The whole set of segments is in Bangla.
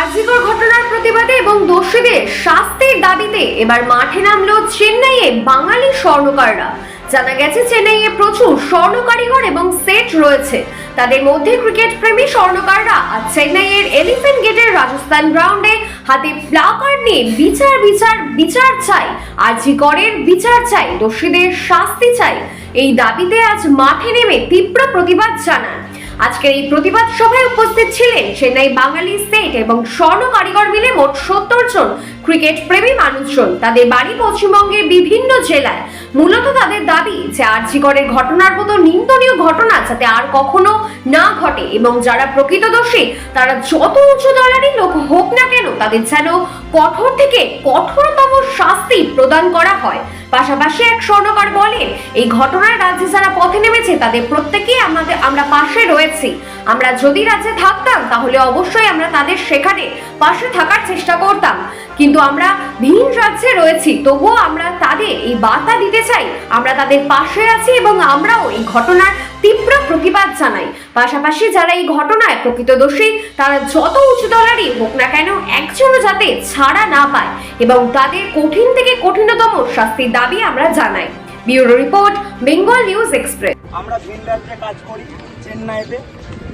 আরজিকর ঘটনার প্রতিবাদে এবং দোষীদের শাস্তির দাবিতে এবার মাঠে নামলো চেন্নাইয়ে বাঙালি স্বর্ণকাররা। জানা গেছে, চেন্নাইয়ে প্রচুর স্বর্ণ কারিগর এবং সেট রয়েছে। তাদের মধ্যে ক্রিকেট প্রেমী স্বর্ণকাররা আজ চেন্নাইয়ের এলিফেন্ট গেটের রাজস্থান গ্রাউন্ডে হাতে প্লাকার্ড নিয়ে বিচার বিচার বিচার চাই। আরজিকরের বিচার চাই, দোষীদের শাস্তি চাই। এই দাবিতে আজ মাঠে নেমে তীব্র প্রতিবাদ জানান। আজকের এই প্রতিবাদ সভায় উপস্থিত ছিলেন চেন্নাই বাঙালি স্টেট এবং স্বর্ণ কারিগর মিলে মোট সত্তর জন ক্রিকেট প্রেমী মানুষজন। তাদের বাড়ি পশ্চিমবঙ্গের বিভিন্ন জেলায়। মূলত তাদের দাবি যে আর্জিকরের ঘটনার মতো নিন্দনীয় ঘটনা যাতে আর কখনো না ঘটে এবং যারা প্রকৃত দোষী তারা যত উচ্চ দলারই লোক হোক না কেন, তাদের যেন কঠোর থেকে কঠোরতম শাস্তি প্রদান করা হয়। পাশাপাশি এক স্বর্ণকার বলেন, এই ঘটনায় রাজ্যে যারা পথে নেমেছে, তাদের প্রত্যেকেই আমাদের, আমরা পাশে রয়েছি। আমরা যদি রাজ্যে থাকতাম, তাহলে অবশ্যই আমরা তাদের সেখানে পাশে থাকার চেষ্টা করতাম। কিন্তু আমরা ভিন রাজ্যে রয়েছি, তবুও আমরা তাদের এই বার্তা দিতে চাই। আমরা তাদের পাশে আছি এবং আমরাও এই ঘটনার তীব্র প্রতিবাদ জানাই। পাশাপাশি যারা এই ঘটনায় প্রকৃত দোষী, তারা যত উঁচু দলারই হোক না কেন একজনও যাতে ছাড়া না পায় এবং তাদের কঠিন থেকে কঠিনতম শাস্তির দাবি আমরা জানাই। Bureau report, Bengal news express. আমরা ভিন রাজ্যে কাজ করি চেন্নাইতে।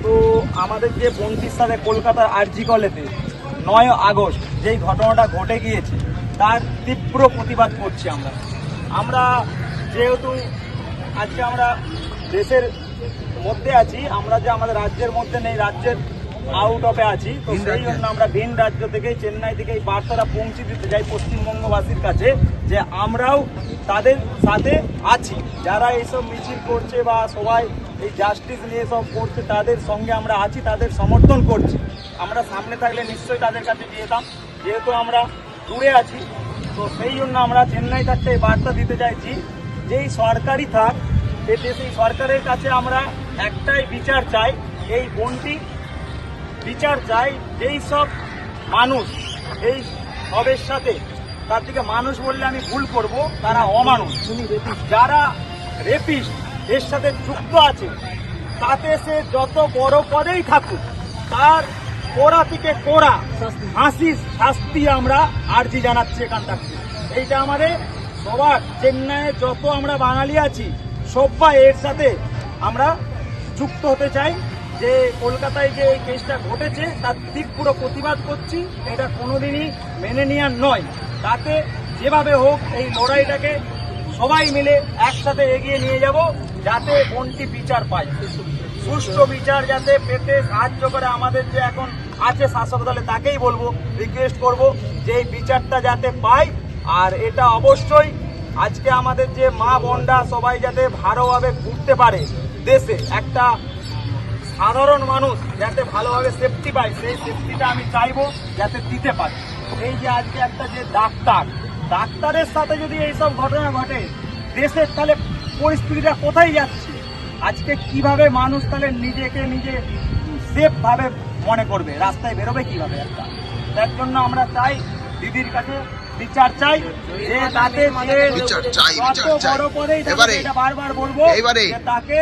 তো আমাদের যে বন্টির সাথে কলকাতার আরজি কলেতে নয় আগস্ট যেই ঘটনাটা ঘটে গিয়েছে, তার তীব্র প্রতিবাদ করছি আমরা। আমরা যেহেতু আজকে আমরা দেশের মধ্যে আছি আমরা যে আমাদের রাজ্যের মধ্যে নেই রাজ্যের আউট অফে আছি তো সেই জন্য আমরা ভিন রাজ্য থেকে চেন্নাই থেকে এই বার্তাটা পৌঁছে দিতে যাই পশ্চিমবঙ্গবাসীর কাছে যে আমরাও তাদের সাথে আছি। যারা এইসব মিছিল করছে বা সবাই এই জাস্টিস নিয়ে সব করছে তাদের সঙ্গে আমরা আছি তাদের সমর্থন করছি। আমরা সামনে থাকলে নিশ্চয়ই তাদের কাছে যেতাম যেহেতু আমরা দূরে আছি তো সেই জন্য আমরা চেন্নাই থাকতে এই বার্তা দিতে চাইছি যেই সরকারি থাক এই সরকারের কাছে আমরা একটাই বিচার চাই, এই বনটি বিচার চাই, যেই সব মানুষ এই সবের সাথে, তার থেকে মানুষ বললে আমি ভুল করব, তারা অমানুষ। যারা রেপিস্ট এর সাথে যুক্ত আছে, তাতে সে যত বড় পদেই থাকুক, তার কোরা থেকে কোরা হাসি, শাস্তি আমরা আর্জি জানাচ্ছি এখান থেকে এইটা আমাদের সবার চেন্নাইয়ে যত আমরা বাঙালি আছি সবাই এর সাথে আমরা যুক্ত হতে চাই যে কলকাতায় যে এই কেসটা ঘটেছে, তার তীব্র প্রতিবাদ করছি। এটা কোনোদিনই মেনে নেওয়ার নয়। তাতে যেভাবে হোক এই লড়াইটাকে সবাই মিলে একসাথে এগিয়ে নিয়ে যাব যাতে বনটি বিচার পায়। সুষ্ঠু বিচার যাতে পেতে সাহায্য করে আমাদের যে এখন আছে শাসক দলে, তাকেই বলব রিকোয়েস্ট করব যে এই বিচারটা যাতে পায়। আর এটা অবশ্যই আজকে আমাদের যে মা বোনরা সবাই যাতে ভালোভাবে ঘুরতে পারে দেশে একটা সাধারণ মানুষ যাতে ভালোভাবে সেফটি পায়, সেই সেফটিটা আমি চাইব যাতে দিতে পারে। এই যে আজকে একটা যে ডাক্তার, ডাক্তারের সাথে যদি এইসব ঘটনা ঘটে, দেশের তাহলে পরিস্থিতিটা কোথায় যাচ্ছে? আজকে কীভাবে মানুষ তাহলে নিজেকে নিজে সেফভাবে মনে করবে? রাস্তায় বেরোবে কীভাবে একটা? তার জন্য আমরা চাই দিদির কাছে বিচার চাই। যে তাতে যে বিচার চাই, বিচার চাই। বড় করেই থাকুক, এবারে- এটা বারবার বলব এবারে- তাকে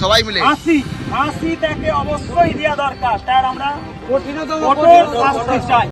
সবাই মিলে। ফাঁসি ফাঁসি তাকে অবশ্যই দেওয়া দরকার। তার আমরা কঠিনতম কঠোর শাস্তি চাই।